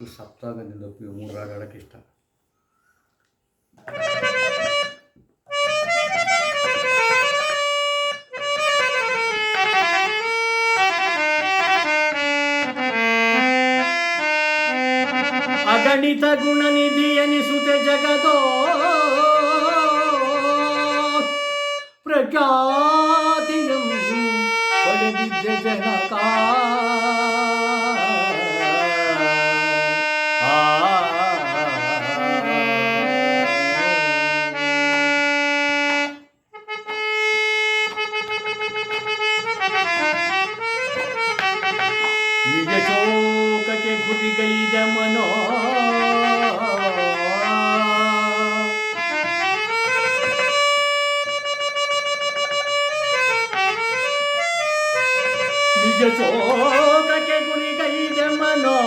ಸಪ್ತಾಗದಿಂದ ಒಪ್ಪಿಗೆ ಮೂರು ರಾಗ ಆಡೋಕ್ಕೆ ಇಷ್ಟ ಅಗಣಿತ ಗುಣನಿಧಿ ಎನಿಸುತ್ತೆ ಜಗದೋ ಪ್ರಖ್ಯಾತಿಯಂ ಪಡೆದಿದ್ದೆ ಜನಕ ನಿಜ ಶೋಕಕ್ಕೆ ಗುರಿಗೈದ ಮನೋ ನಿಜ ಶೋಕಕ್ಕೆ ಗುರಿಗೈದ ಮನೋ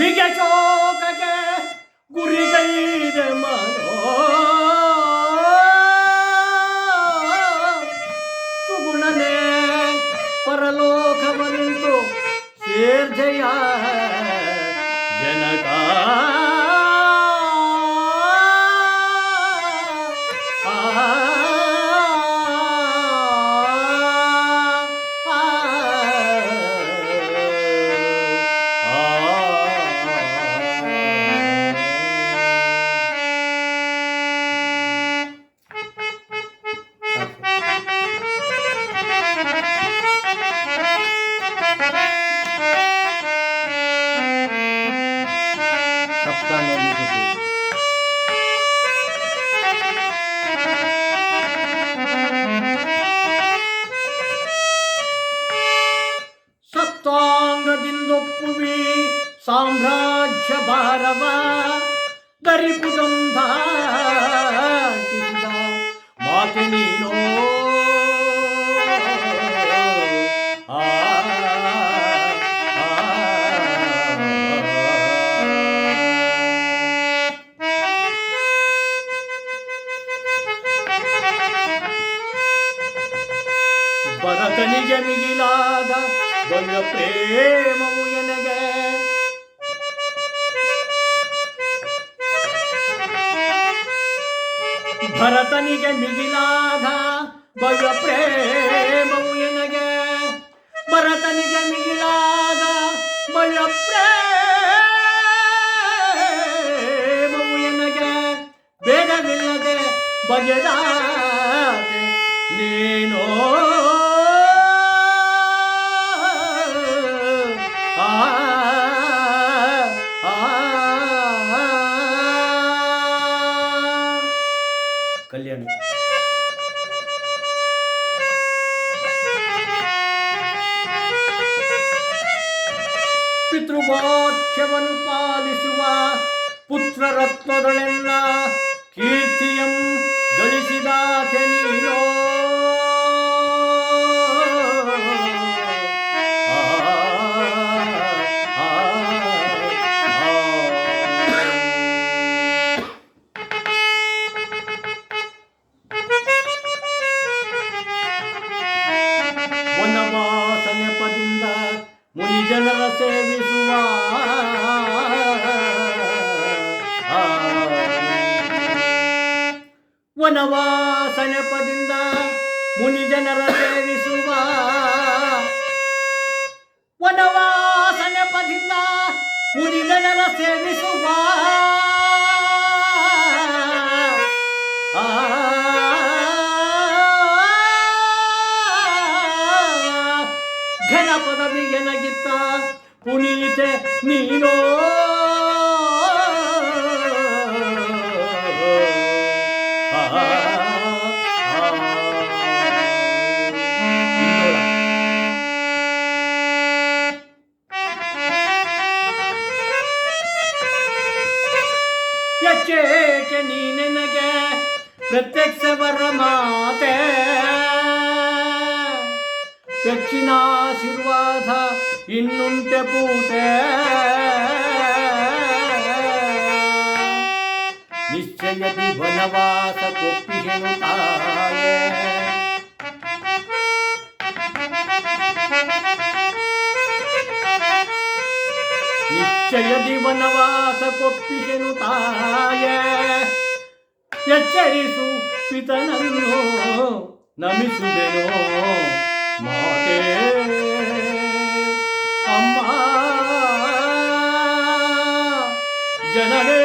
ನಿಜ ಶೋಕಕ್ಕೆ ஜேர்ஜயா ஜனகா ಸಪ್ತಾಂಗದಿಂದೊಪ್ಪುವಿ ಸಾಮ್ರಾಜ್ಯ ಭಾರವ ಗರಿಪುದಂಧ ಮಾತೆ ಮಿಗಿಲಾದ ಭವ್ಯ ಪ್ರೇಮವು ಎನಗೆ? ಭರತನಿಗೆ ಮಿಗಿಲಾದ ಬಯ ಪ್ರೇಮವು ಎನಗೆ? ಭರತನಿಗೆ ಮಿಗಿಲಾದ ಬಯ ಪ್ರೇಮವು ಎನಗೆ? ಬೇಗವಿಲ್ಲದೆ ಬಗೆದಾತೆ ನೀನೋ ಕಲ್ಯಾಣಿ ಪಿತೃವಾಕ್ಯವನ್ನು ಪಾಲಿಸುವ ಪುತ್ರರತ್ನಗಳೆಲ್ಲ ಕೀರ್ತಿಯಂ ಮುನಿಜನರ ಸೇವಿಸುವ. ವನವಾಸ ನೆಪದಿಂದ ಮುನಿಜನರ ಸೇವಿಸುವ ವನವಾಸ ನೆಪದಿಂದ ಮುನಿಜನರ ಸೇವಿಸುವ ಪುನೀತೆ ನೀನೋ ಆ, ಆ, ಆ. ಇಂದೋಳ. ಎಚ್ಚೇಕೆ ನೀನೆನಗೆ ಪ್ರತ್ಯಕ್ಷವರ ಮಾತೆ ಹೆಚ್ಚಿನ ಆಶೀರ್ವಾದ ಇನ್ನುಂಟೆ ಪೂತೆ ನಿಶ್ಚಯದಿ ವನವಾಸ ಕೊಪ್ಪಿಗೆನು ತಾಯೇ ನಿಶ್ಚಯದಿ ವನವಾಸ ಕೊಪ್ಪಿಸೆನು ತಾಯೇ ಎಚ್ಚರಿಸು ಪಿತನನ್ನು ನಮಿಸುವೆನೋ ಮಾತೇ ಜನನೇ